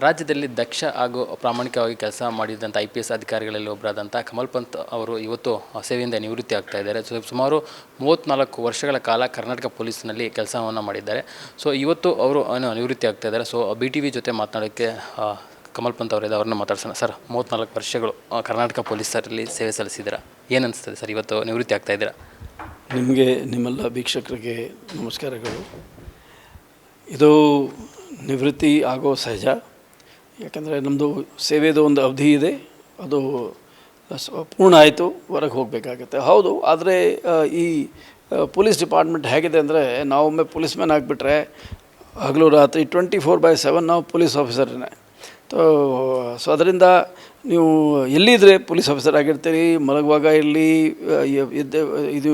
ರಾಜ್ಯದಲ್ಲಿ ದಕ್ಷ ಹಾಗೂ ಪ್ರಾಮಾಣಿಕವಾಗಿ ಕೆಲಸ ಮಾಡಿದಂಥ ಐ ಪಿ ಎಸ್ ಅಧಿಕಾರಿಗಳಲ್ಲಿ ಒಬ್ಬರಾದಂಥ ಕಮಲ್ ಪಂತ್ ಅವರು ಇವತ್ತು ಸೇವೆಯಿಂದ ನಿವೃತ್ತಿ ಆಗ್ತಾ ಇದ್ದಾರೆ. ಸೊ ಸುಮಾರು ಮೂವತ್ತ್ನಾಲ್ಕು ವರ್ಷಗಳ ಕಾಲ ಕರ್ನಾಟಕ ಪೊಲೀಸ್ನಲ್ಲಿ ಕೆಲಸವನ್ನು ಮಾಡಿದ್ದಾರೆ. ಸೊ, ಇವತ್ತು ಅವರು ನಿವೃತ್ತಿ ಆಗ್ತಾ ಇದ್ದಾರೆ. ಸೊ ಬಿ ಟಿ ವಿ ಜೊತೆ ಮಾತನಾಡೋಕ್ಕೆ ಕಮಲ್ ಪಂತ್ ಅವರಿದೆ ಅವ್ರನ್ನ ಮಾತಾಡ್ಸೋಣ. ಸರ್ ಮೂವತ್ತ್ನಾಲ್ಕು ವರ್ಷಗಳು ಕರ್ನಾಟಕ ಪೊಲೀಸರಲ್ಲಿ ಸೇವೆ ಸಲ್ಲಿಸಿದ್ದೀರಾ. ಏನು ಸರ್, ಇವತ್ತು ನಿವೃತ್ತಿ ಆಗ್ತಾ ಇದ್ದೀರಾ? ನಿಮಗೆ, ನಿಮ್ಮೆಲ್ಲ ವೀಕ್ಷಕರಿಗೆ ನಮಸ್ಕಾರಗಳು. ಇದು ನಿವೃತ್ತಿ ಆಗೋ ಸಹಜ. ಯಾಕಂದರೆ ನಮ್ಮದು ಸೇವೆದು ಒಂದು ಅವಧಿ ಇದೆ. ಅದು ಪೂರ್ಣ ಆಯಿತು, ಹೊರಗೆ ಹೋಗಬೇಕಾಗತ್ತೆ. ಹೌದು, ಆದರೆ ಈ ಪೊಲೀಸ್ ಡಿಪಾರ್ಟ್ಮೆಂಟ್ ಹೇಗಿದೆ ಅಂದರೆ, ನಾವೊಮ್ಮೆ ಪೊಲೀಸ್ ಮ್ಯಾನ್ ಆಗಿಬಿಟ್ರೆ, ಹಗಲು ರಾತ್ರಿ ಟ್ವೆಂಟಿ ಫೋರ್ ಬೈ ಸೆವೆನ್ ನಾವು ಪೊಲೀಸ್ ಆಫೀಸರ್ನೇ. ತೊ, ಸೊ, ಅದರಿಂದ ನೀವು ಎಲ್ಲಿದ್ದರೆ ಪೊಲೀಸ್ ಆಫೀಸರ್ ಆಗಿರ್ತೀರಿ? ಮಲಗುವಾಗ ಇರಲಿ ಇದು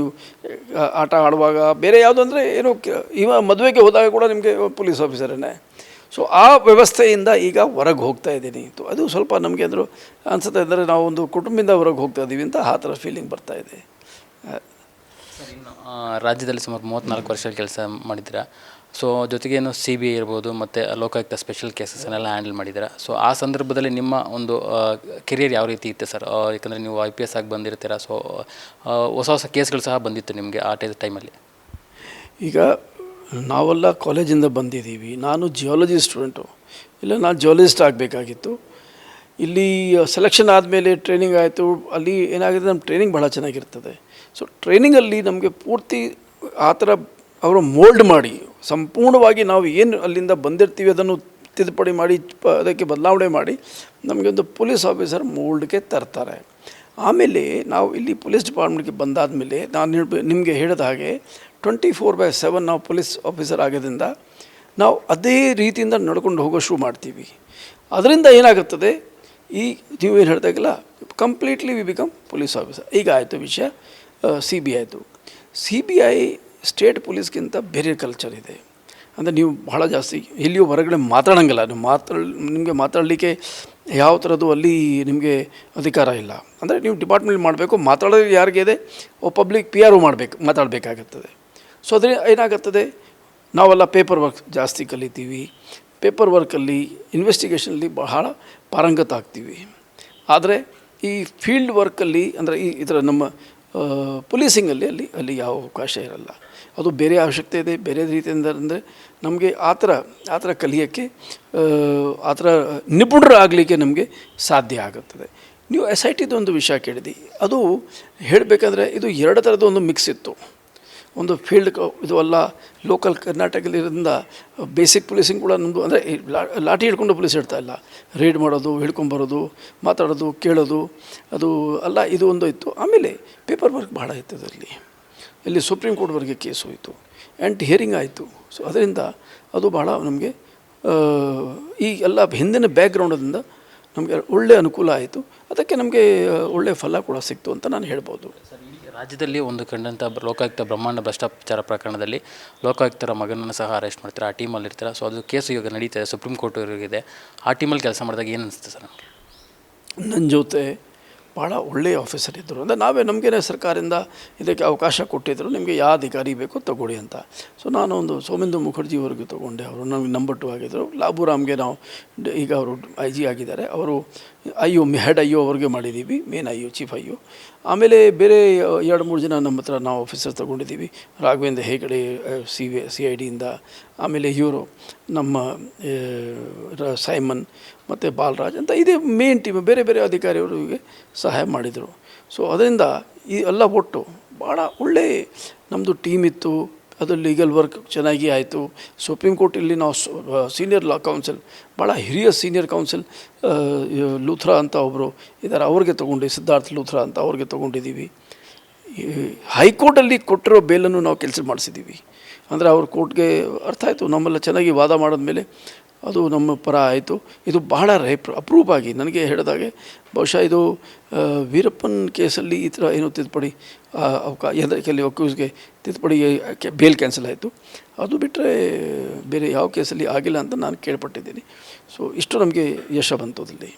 ಆಟ ಆಡುವಾಗ, ಬೇರೆ ಯಾವುದು ಅಂದರೆ, ಏನೋ, ಇವ ಮದುವೆಗೆ ಹೋದಾಗ ಕೂಡ ನಿಮಗೆ ಪೊಲೀಸ್ ಆಫೀಸರನ್ನೇ ಸೊ ಆ ವ್ಯವಸ್ಥೆಯಿಂದ ಈಗ ಹೊರಗೆ ಹೋಗ್ತಾ ಇದ್ದೀನಿ. ಅದು ಸ್ವಲ್ಪ ನಮಗೆ ಅಂದರು ಅನ್ಸುತ್ತೆ ಅಂದರೆ ನಾವು ಒಂದು ಕುಟುಂಬದಿಂದ ಹೊರಗೆ ಹೋಗ್ತಾ ಇದ್ದೀವಿ ಅಂತ ಆ ಥರ ಫೀಲಿಂಗ್ ಬರ್ತಾ ಇದೆ. ರಾಜ್ಯದಲ್ಲಿ ಸುಮಾರು ಮೂವತ್ತ್ನಾಲ್ಕು ವರ್ಷ ಕೆಲಸ ಮಾಡಿದ್ದೀರಾ? ಸೊ ಜೊತೆಗೆ ಏನು ಸಿ ಬಿ ಐ ಇರ್ಬೋದು ಮತ್ತು ಲೋಕಾಯುಕ್ತ ಸ್ಪೆಷಲ್ ಕೇಸಸ್ನೆಲ್ಲ ಹ್ಯಾಂಡಲ್ ಮಾಡಿದ್ದೀರಾ? ಸೊ ಆ ಸಂದರ್ಭದಲ್ಲಿ ನಿಮ್ಮ ಒಂದು ಕೆರಿಯರ್ ಯಾವ ರೀತಿ ಇತ್ತು ಸರ್? ಯಾಕಂದರೆ ನೀವು ಐ ಪಿ ಎಸ್ ಆಗಿ ಬಂದಿರ್ತೀರಾ ಸೊ ಹೊಸ ಹೊಸ ಕೇಸ್ಗಳು ಸಹ ಬಂದಿತ್ತು ನಿಮಗೆ ಆ ಟೈಮಲ್ಲಿ. ಈಗ ನಾವೆಲ್ಲ ಕಾಲೇಜಿಂದ ಬಂದಿದ್ದೀವಿ. ನಾನು ಜಿಯಾಲಜಿ ಸ್ಟೂಡೆಂಟು ಇಲ್ಲ, ನಾನು ಜಿಯಾಲಜಿಸ್ಟ್ ಆಗಬೇಕಾಗಿತ್ತು. ಇಲ್ಲಿ ಸೆಲೆಕ್ಷನ್ ಆದಮೇಲೆ ಟ್ರೈನಿಂಗ್ ಆಯಿತು. ಅಲ್ಲಿ ಏನಾಗಿದೆ, ನಮ್ಮ ಟ್ರೈನಿಂಗ್ ಭಾಳ ಚೆನ್ನಾಗಿರ್ತದೆ. ಸೊ ಟ್ರೈನಿಂಗಲ್ಲಿ ನಮಗೆ ಪೂರ್ತಿ ಆ ಥರ ಅವರು ಮೋಲ್ಡ್ ಮಾಡಿ, ಸಂಪೂರ್ಣವಾಗಿ ನಾವು ಏನು ಅಲ್ಲಿಂದ ಬಂದಿರ್ತೀವಿ ಅದನ್ನು ತಿದ್ದುಪಡಿ ಮಾಡಿ ಅದಕ್ಕೆ ಬದಲಾವಣೆ ಮಾಡಿ, ನಮಗೆ ಒಂದು ಪೊಲೀಸ್ ಆಫೀಸರ್ ಮೋಲ್ಡ್ಗೆ ತರ್ತಾರೆ. ಆಮೇಲೆ ನಾವು ಇಲ್ಲಿ ಪೊಲೀಸ್ ಡಿಪಾರ್ಟ್ಮೆಂಟ್ಗೆ ಬಂದಾದ ಮೇಲೆ ನಾನು ನಿಮಗೆ ಹೇಳಿದ ಹಾಗೆ ಟ್ವೆಂಟಿ ಫೋರ್ ಬೈ ಸೆವೆನ್ ನಾವು ಪೊಲೀಸ್ ಆಫೀಸರ್ ಆಗೋದ್ರಿಂದ ನಾವು ಅದೇ ರೀತಿಯಿಂದ ನಡ್ಕೊಂಡು ಹೋಗೋ ಶುರು ಮಾಡ್ತೀವಿ. ಅದರಿಂದ ಏನಾಗುತ್ತದೆ? ಈ ನೀವು ಏನು ಹೇಳ್ದಾಗಲ್ಲ completely we become police officer ಈಗ ಆಯಿತು ವಿಷಯ ಸಿ ಬಿ ಐದು ಸಿ ಬಿ ಐ ಸ್ಟೇಟ್ ಪೊಲೀಸ್ಗಿಂತ ಬೇರೆ ಕಲ್ಚರ್ ಇದೆ. ಅಂದರೆ ನೀವು ಬಹಳ ಜಾಸ್ತಿ ಎಲ್ಲಿಯೂ ಹೊರಗಡೆ ಮಾತಾಡೋಂಗಿಲ್ಲ. ನೀವು ಮಾತಾಡ, ನಿಮಗೆ ಮಾತಾಡಲಿಕ್ಕೆ ಯಾವ ಥರದ್ದು ಅಲ್ಲಿ ನಿಮಗೆ ಅಧಿಕಾರ ಇಲ್ಲ. ಅಂದರೆ ನೀವು ಡಿಪಾರ್ಟ್ಮೆಂಟ್ ಮಾಡಬೇಕು ಮಾತಾಡೋದು ಯಾರಿಗೆ ಇದೆ? ಪಬ್ಲಿಕ್ ಪಿ ಆರ್ ಮಾಡಬೇಕು, ಮಾತಾಡಬೇಕಾಗುತ್ತದೆ. ಸೊ ಅದರಿಂದ ಏನಾಗುತ್ತದೆ? ನಾವೆಲ್ಲ ಪೇಪರ್ ವರ್ಕ್ ಜಾಸ್ತಿ ಕಲಿತೀವಿ. ಪೇಪರ್ ವರ್ಕಲ್ಲಿ ಇನ್ವೆಸ್ಟಿಗೇಷನಲ್ಲಿ ಬಹಳ ಪಾರಂಗತ ಆಗ್ತೀವಿ. ಆದರೆ ಈ ಫೀಲ್ಡ್ ವರ್ಕಲ್ಲಿ ಅಂದರೆ ಈ ಇದರ ನಮ್ಮ ಪೊಲೀಸಿಂಗಲ್ಲಿ ಅಲ್ಲಿ ಅಲ್ಲಿ ಯಾವ ಅವಕಾಶ ಇರಲ್ಲ. ಅದು ಬೇರೆ ಅವಶ್ಯಕತೆ ಇದೆ ಬೇರೆ ರೀತಿಯಿಂದ ಅಂದರೆ ನಮಗೆ ಆ ಥರ ಆ ಥರ ಕಲಿಯೋಕ್ಕೆ ಆ, ಥರ ನಿಪುಣರಾಗಲಿಕ್ಕೆ ನಮಗೆ ಸಾಧ್ಯ ಆಗುತ್ತದೆ. ನೀವು ಎಸ್ ಐ ಟಿದು ಒಂದು ವಿಷಯ ಕೇಳಿದಿ ಅದು ಹೇಳಬೇಕಾದ್ರೆ ಇದು ಎರಡು ಥರದ ಒಂದು ಮಿಕ್ಸ್ ಇತ್ತು. ಒಂದು ಫೀಲ್ಡ್ ಇದು ಅಲ್ಲ ಲೋಕಲ್ ಕರ್ನಾಟಕದಲ್ಲಿರೋದ್ರಿಂದ ಬೇಸಿಕ್ ಪೊಲೀಸಿಂಗ್ ಕೂಡ ನಮ್ಮದು ಅಂದರೆ ಲಾಠಿ ಹಿಡ್ಕೊಂಡು ಪೊಲೀಸ್ ಇಡ್ತಾ ಇಲ್ಲ. ರೈಡ್ ಮಾಡೋದು ಹಿಡ್ಕೊಂಬರೋದು ಮಾತಾಡೋದು, ಕೇಳೋದು, ಅದು ಅಲ್ಲ, ಇದು ಒಂದು ಇತ್ತು. ಆಮೇಲೆ ಪೇಪರ್ ವರ್ಕ್ ಭಾಳ ಇತ್ತು ಅದರಲ್ಲಿ ಇಲ್ಲಿ ಸುಪ್ರೀಂ ಕೋರ್ಟ್ವರೆಗೆ ಕೇಸ್ ಹೋಯಿತು. ಆ್ಯಂಡ್ ಹಿಯರಿಂಗ್ ಆಯಿತು. ಸೊ ಅದರಿಂದ ಅದು ಭಾಳ ನಮಗೆ ಈ ಎಲ್ಲ ಹಿಂದಿನ ಬ್ಯಾಕ್ಗ್ರೌಂಡದಿಂದ ನಮಗೆ ಒಳ್ಳೆಯ ಅನುಕೂಲ ಆಯಿತು. ಅದಕ್ಕೆ ನಮಗೆ ಒಳ್ಳೆಯ ಫಲ ಕೂಡ ಸಿಕ್ತು ಅಂತ ನಾನು ಹೇಳ್ಬೋದು. ರಾಜ್ಯದಲ್ಲಿ ಒಂದು ಕಂಡಂಥ ಲೋಕಾಯುಕ್ತ ಬ್ರಹ್ಮಾಂಡ ಭ್ರಷ್ಟಾಚಾರ ಪ್ರಕರಣದಲ್ಲಿ ಲೋಕಾಯುಕ್ತರ ಮಗನನ್ನು ಸಹ ಅರೆಸ್ಟ್ ಮಾಡ್ತಾರೆ. ಆ ಟೀಮಲ್ಲಿ ಇರ್ತಾರೆ. ಸೊ ಅದು ಕೇಸು ಇವಾಗ ನಡೀತಾ ಸುಪ್ರೀಂ ಸುಪ್ರೀಂ ಕೋರ್ಟ್ವರೆಗಿದೆ ಆ ಟೀಮಲ್ಲಿ ಕೆಲಸ ಮಾಡಿದಾಗ ಏನು ಅನಿಸುತ್ತೆ ಸರ್ ನನ್ನ ಜೊತೆ ಭಾಳ ಒಳ್ಳೆಯ ಆಫೀಸರ್ ಇದ್ದರು ಅಂದರೆ ನಾವೇ ನಮಗೇನೆ ಸರ್ಕಾರದಿಂದ ಇದಕ್ಕೆ ಅವಕಾಶ ಕೊಟ್ಟಿದ್ದರು ನಿಮಗೆ ಯಾವ ಅಧಿಕಾರಿ ಬೇಕೋ ತಗೊಳ್ಳಿ ಅಂತ. ಸೊ ನಾನು ಒಂದು ಸೋಮೇಂದು ಮುಖರ್ಜಿವರೆಗೂ ತೊಗೊಂಡೆ. ಅವರು ನಮಗೆ ನಂಬರ್ ಟು ಆಗಿದ್ದರು ಲಾಬುರಾಮ್ಗೆ ನಾವು ಈಗ ಅವರು ಐ ಜಿ ಆಗಿದ್ದಾರೆ. ಅವರು I U head I U ಅವ್ರಿಗೆ ಮಾಡಿದ್ದೀವಿ, ಮೇನ್ ಅಯ್ಯೋ ಚೀಫ್ ಐ ಯು ಆಮೇಲೆ ಬೇರೆ ಎರಡು ಮೂರು ಜನ ನಮ್ಮ ಹತ್ರ ನಾವು ಆಫೀಸರ್ ತೊಗೊಂಡಿದ್ದೀವಿ. Raghavendra Hegde C V, C I ಡಿಯಿಂದ, ಆಮೇಲೆ ಇವರು ನಮ್ಮ ಸೈಮನ್ ಮತ್ತು ಬಾಲರಾಜ್ ಅಂತ ಇದೇ ಮೇನ್ ಟೀಮ್, ಬೇರೆ ಬೇರೆ ಅಧಿಕಾರಿಯವರಿಗೆ ಸಹಾಯ ಮಾಡಿದರು. ಸೊ ಅದರಿಂದ ಈ ಎಲ್ಲ ಒಟ್ಟು ಭಾಳ ಒಳ್ಳೆ ನಮ್ಮದು ಟೀಮ್ ಇತ್ತು. ಅದು ಲೀಗಲ್ ವರ್ಕ್ ಚೆನ್ನಾಗಿ ಆಯಿತು. ಸುಪ್ರೀಂ ಕೋರ್ಟಲ್ಲಿ ನಾವು ಸೀನಿಯರ್ ಲಾ ಕೌನ್ಸಿಲ್ ಭಾಳ ಹಿರಿಯ ಸೀನಿಯರ್ ಕೌನ್ಸಿಲ್ ಲೂಥ್ರಾ ಅಂತ ಒಬ್ಬರು ಇದ್ದಾರೆ ಅವ್ರಿಗೆ ತೊಗೊಂಡು, ಸಿದ್ಧಾರ್ಥ ಲೂಥ್ರಾ ಅಂತ ಅವ್ರಿಗೆ ತೊಗೊಂಡಿದ್ದೀವಿ. ಹೈಕೋರ್ಟಲ್ಲಿ ಕೊಟ್ಟಿರೋ ಬೇಲನ್ನು ನಾವು ಕೆಲಸ ಮಾಡಿಸಿದ್ದೀವಿ. ಅಂದರೆ ಅವ್ರ ಕೋರ್ಟ್ಗೆ ಅರ್ಥ ಆಯಿತು. ನಮ್ಮೆಲ್ಲ ಚೆನ್ನಾಗಿ ವಾದ ಮಾಡಿದ್ಮೇಲೆ ಅದು ನಮ್ಮ ಪರ ಆಯಿತು. ಇದು ಬಹಳ ರೇಪ್ ಅಪ್ರೂವ್ ಆಗಿ ನನಗೆ ಹೇಳಿದಾಗೆ ಬಹುಶಃ ಇದು ವೀರಪ್ಪನ್ ಕೇಸಲ್ಲಿ ಈ ಥರ ಏನು ತಿದ್ದುಪಡಿ ಅವಕಾ ಕೆಲವು ಅಕ್ಯೂಸ್ಗೆ ತಿದ್ದುಪಡಿ ಬೇಲ್ ಕ್ಯಾನ್ಸಲ್ ಆಯಿತು. ಅದು ಬಿಟ್ಟರೆ ಬೇರೆ ಯಾವ ಕೇಸಲ್ಲಿ ಆಗಿಲ್ಲ ಅಂತ ನಾನು ಕೇಳ್ಪಟ್ಟಿದ್ದೀನಿ. ಸೊ, ಇಷ್ಟು ನಮಗೆ ಯಶ ಬಂತು ಅದಲ್ಲಿ